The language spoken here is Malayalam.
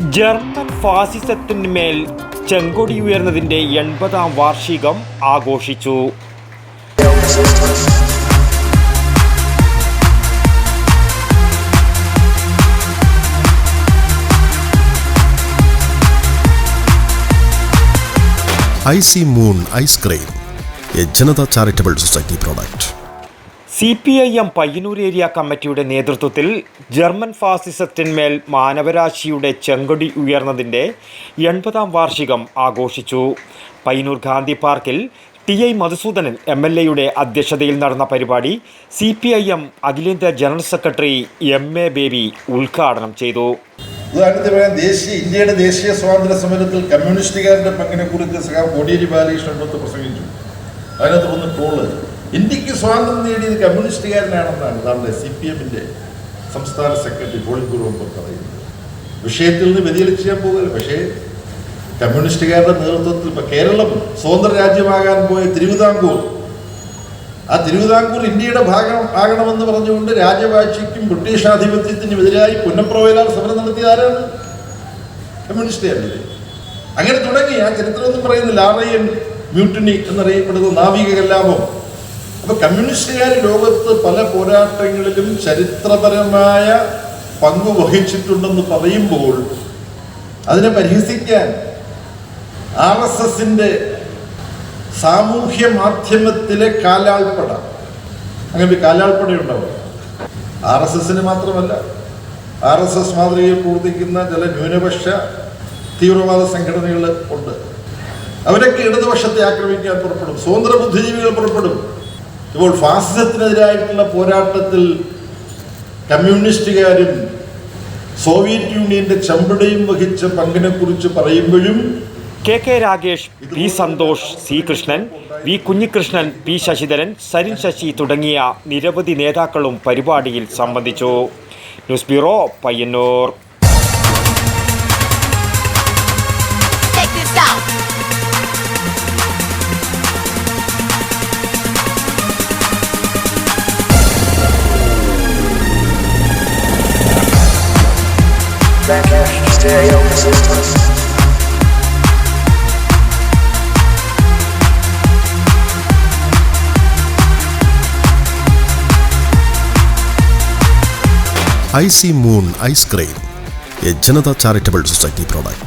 ജർമ്മൻ ഫാസിസത്തിന്മേൽ ചെങ്കൊടി ഉയർന്നതിന്റെ എൺപതാം വാർഷികം ആഘോഷിച്ചു. I C moon ice cream A Janata charitable society product. C P I M Payyanur area കമ്മിറ്റിയുടെ നേതൃത്വത്തിൽ ജർമ്മൻ ഫാസിസത്തിന്മേൽ മാനവരാശിയുടെ ചെങ്കൊടി ഉയർന്നതിന്റെ എൺപതാം വാർഷികം ആഘോഷിച്ചു. പയ്യന്നൂർ ഗാന്ധി പാർക്കിൽ T I Madhusoodanan M L എയുടെ അധ്യക്ഷതയിൽ നടന്ന പരിപാടി സി പി ഐ എം അഖിലേന്ത്യാ general secretary M A Baby ഉദ്ഘാടനം ചെയ്തു. ദേശീയ ഇന്ത്യയുടെ ദേശീയ സ്വാതന്ത്ര്യ സമരത്തിൽ കമ്മ്യൂണിസ്റ്റുകാരുടെ പങ്കിനെ കുറിച്ച് കോടിയേരി ബാലകൃഷ്ണൻ പ്രസംഗിച്ചു. അതിനകത്ത് ഒന്ന് ട്രോൾ ഇന്ത്യയ്ക്ക് സ്വാതന്ത്ര്യം നേടിയത് കമ്മ്യൂണിസ്റ്റുകാരനാണെന്നാണ് നമ്മുടെ സി പി എമ്മിന്റെ സംസ്ഥാന സെക്രട്ടറി മെമ്പർ പറയുന്നത്. വിഷയത്തിൽ നിന്ന് വ്യതിചലിച്ച് ഞാൻ പോകുകയില്ല പക്ഷേ കമ്മ്യൂണിസ്റ്റുകാരുടെ നേതൃത്വത്തിൽ ഇപ്പൊ കേരളം സ്വതന്ത്ര രാജ്യമാകാൻ പോയ തിരുവിതാംകൂർ ആ തിരുവിതാംകൂർ ഇന്ത്യയുടെ ഭാഗം ആകണമെന്ന് പറഞ്ഞുകൊണ്ട് രാജവാഴ്ചയ്ക്കും ബ്രിട്ടീഷ് ആധിപത്യത്തിനും എതിരായി പുന്നപ്രവയലാൽ സമരം നടത്തിയ ആരാണ്? കമ്മ്യൂണിസ്റ്റുകാരല്ലേ അങ്ങനെ തുടങ്ങി. ആ ചരിത്രമൊന്നും പറയുന്ന ആറയൻ മ്യൂട്ടണി എന്നറിയപ്പെടുന്ന നാവിക കലാപം അപ്പൊ കമ്മ്യൂണിസ്റ്റുകാർ ലോകത്ത് പല പോരാട്ടങ്ങളിലും ചരിത്രപരമായ പങ്ക് വഹിച്ചിട്ടുണ്ടെന്ന് പറയുമ്പോൾ അതിനെ പരിഹസിക്കാൻ ആർ എസ് എസിന്റെ സാമൂഹ്യ മാധ്യമത്തിലെ കാലാൾപ്പട. അങ്ങനെ ഒരു കാലാൾപ്പട ഉണ്ടാവും ആർ എസ് എസിന് മാത്രമല്ല ആർ എസ് എസ് മാതൃകയിൽ പ്രവർത്തിക്കുന്ന ചില ന്യൂനപക്ഷ തീവ്രവാദ സംഘടനകൾ ഉണ്ട്. അവരൊക്കെ ഇടതുപക്ഷത്തെ ആക്രമിക്കാൻ പുറപ്പെടും. സ്വതന്ത്ര ബുദ്ധിജീവികൾ പുറപ്പെടും. ഇപ്പോൾ ഫാസിസത്തിനെതിരായിട്ടുള്ള പോരാട്ടത്തിൽ കമ്മ്യൂണിസ്റ്റുകാരും സോവിയറ്റ് യൂണിയന്റെ ചമ്പടയും വഹിച്ച പങ്കിനെ കുറിച്ച് പറയുമ്പോഴും K K Ragesh P Santhosh C Krishnan V Kunhikrishnan P Sasidharan Sarin Sasi തുടങ്ങിയ നിരവധി നേതാക്കളും പരിപാടിയിൽ സംബന്ധിച്ചു. News bureau Payyanur. Ice stereo Moon Ice Cream, a Janata charitable society product.